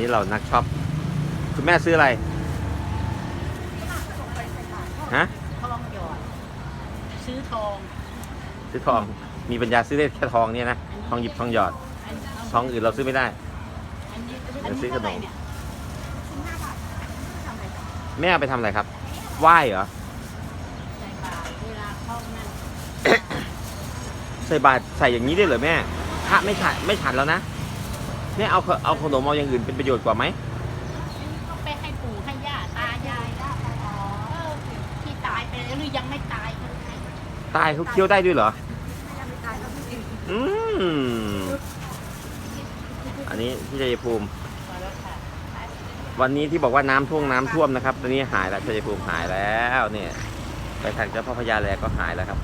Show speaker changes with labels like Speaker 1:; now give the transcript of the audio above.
Speaker 1: นี้เรานักช็อปคุณแม่ซื้ออะไรฮะ
Speaker 2: ทองหยอดซื้อทอง
Speaker 1: ซื้อทองมีปัญญาซื้อได้แค่ทองเนี่ยนะทองหยิบทองหยอด
Speaker 2: อันนี้
Speaker 1: ทองอื่นเราซื้อไม่ได้
Speaker 2: อันนี้
Speaker 1: เดี๋ยวซื้อขนม
Speaker 2: เท่าไหร่เนี่ยสิบห้าบาททำอะไรกัน
Speaker 1: แม่เอาไปทำอะไรครับไหว้เหรอ
Speaker 2: ใส่บาทเวลาเข้านั่น
Speaker 1: ใส่บาตรใส่อย่างนี้ได้เหรอแม่พระไม่ฉันไม่ฉันแล้วนะ แม่เอาขเอาขนมเอาอย่างอื่นเป็นประโยชน์กว่าไหม
Speaker 2: ก็ไปให้ปู่ให้ย่าตายายเออที่ตายไปแล้วหรือยังไม่ตายก็ให้
Speaker 1: ตายเขาเคี้ยวได้ด้วยเหรอ
Speaker 2: ยังไม่ตายแล้วพี่
Speaker 1: อืมอันนี้ที่ชัยภูมิ
Speaker 2: พอแล้วค่ะ
Speaker 1: วันนี้ที่บอกว่าน้ำท่วมน้ำท่วมนะครับ ตอนนี้หายแล้วชัยภูมิหายแล้วเนี่ย ไปทางเจ้าพ่อพญาแลก็หายแล้วครับ